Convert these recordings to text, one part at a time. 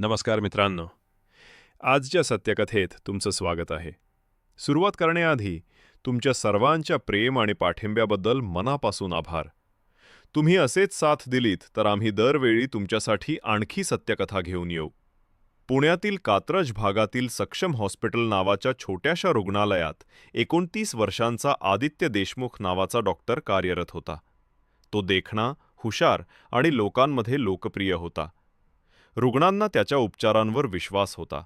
नमस्कार मित्रांनो. आजच्या सत्यकथेत तुमचं स्वागत आहे. सुरुवात करण्याआधी तुमच्या सर्वांच्या प्रेम आणि पाठिंब्याबद्दल मनापासून आभार. तुम्ही असेच साथ दिलीत तर आम्ही दरवेळी तुमच्यासाठी आणखी सत्यकथा घेऊन येऊ. पुण्यातील कात्रज भागातील सक्षम हॉस्पिटल नावाच्या छोट्याशा रुग्णालयात एकोणतीस वर्षांचा आदित्य देशमुख नावाचा डॉक्टर कार्यरत होता. तो देखणा हुशार आणि लोकांमध्ये लोकप्रिय होता. रुग्णांना त्याच्या उपचारांवर विश्वास होता.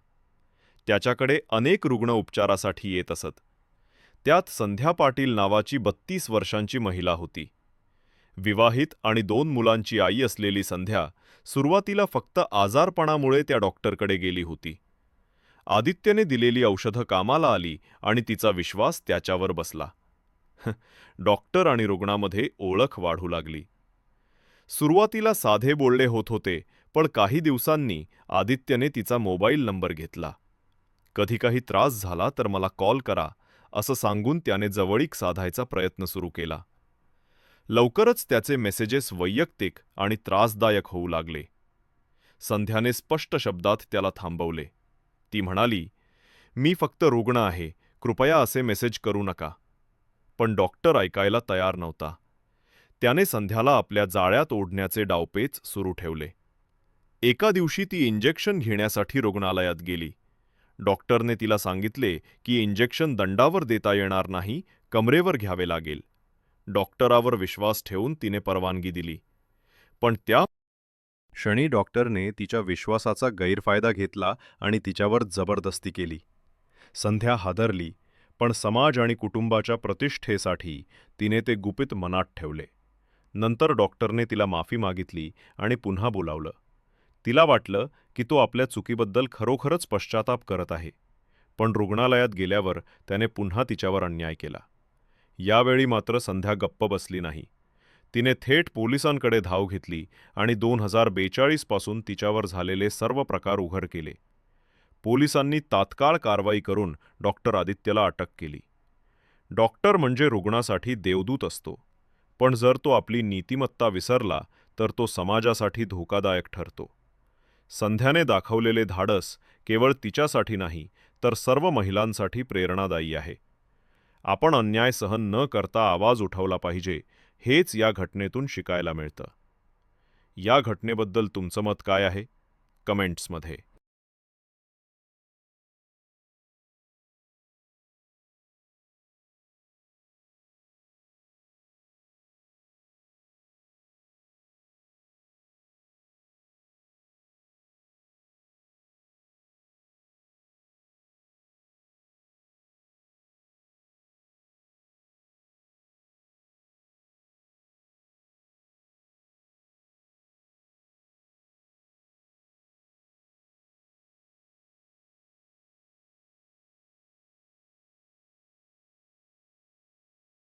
त्याच्याकडे अनेक रुग्ण उपचारासाठी येत असत. त्यात संध्या पाटील नावाची बत्तीस वर्षांची महिला होती. विवाहित आणि दोन मुलांची आई असलेली संध्या सुरुवातीला फक्त आजारपणामुळे त्या डॉक्टरकडे गेली होती. आदित्यने दिलेली औषधं कामाला आली आणि तिचा विश्वास त्याच्यावर बसला. डॉक्टर आणि रुग्णामध्ये ओळख वाढू लागली. सुरुवातीला साधे बोलणे होत होते पण काही दिवसांनी आदित्यने तिचा मोबाईल नंबर घेतला. कधी काही त्रास झाला तर मला कॉल करा असं सांगून त्याने जवळीक साधायचा प्रयत्न सुरू केला. लवकरच त्याचे मेसेजेस वैयक्तिक आणि त्रासदायक होऊ लागले. संध्याने स्पष्ट शब्दात त्याला थांबवले. ती म्हणाली मी फक्त रुग्ण आहे कृपया असे मेसेज करू नका. पण डॉक्टर ऐकायला तयार नव्हता. त्याने संध्याला आपल्या जाळ्यात ओढण्याचे डावपेच सुरू ठेवले. एका दिवशी ती इंजेक्शन घेण्यासाठी रुग्णालयात गेली. डॉक्टरने तिला सांगितले की इंजेक्शन दंडावर देता येणार नाही कमरेवर घ्यावे लागेल. डॉक्टरावर विश्वास ठेवून तिने परवानगी दिली. पण त्या क्षणी डॉक्टरने तिच्या विश्वासाचा गैरफायदा घेतला आणि तिच्यावर जबरदस्ती केली. संध्या हादरली पण समाज आणि कुटुंबाच्या प्रतिष्ठेसाठी तिने ते गुपित मनात ठेवले. नंतर डॉक्टरने तिला माफी मागितली आणि पुन्हा बोलावलं. तिला वाटलं की तो आपल्या चुकीबद्दल खरोखरच पश्चाताप करत आहे. पण रुग्णालयात गेल्यावर त्याने पुन्हा तिच्यावर अन्याय केला. यावेळी मात्र संध्या गप्प बसली नाही. तिने थेट पोलिसांकडे धाव घेतली आणि दोन हजार बेचाळीसपासून तिच्यावर झालेले सर्व प्रकार उघड केले. पोलिसांनी तात्काळ कारवाई करून डॉक्टर आदित्यला अटक केली. डॉक्टर म्हणजे रुग्णासाठी देवदूत असतो. पण जर तो आपली नीतिमत्ता विसरला तर तो समाजासाठी धोकादायक ठरतो. संध्याने दाखवलेले धाडस केवळ तिच्यासाठी नाही तर सर्व महिलांसाठी प्रेरणादायी आहे. आपण अन्याय सहन न करता आवाज उठवला पाहिजे हेच या घटनेतून शिकायला मिळतं. या घटनेबद्दल तुमचं मत काय आहे? कमेंट्समध्ये.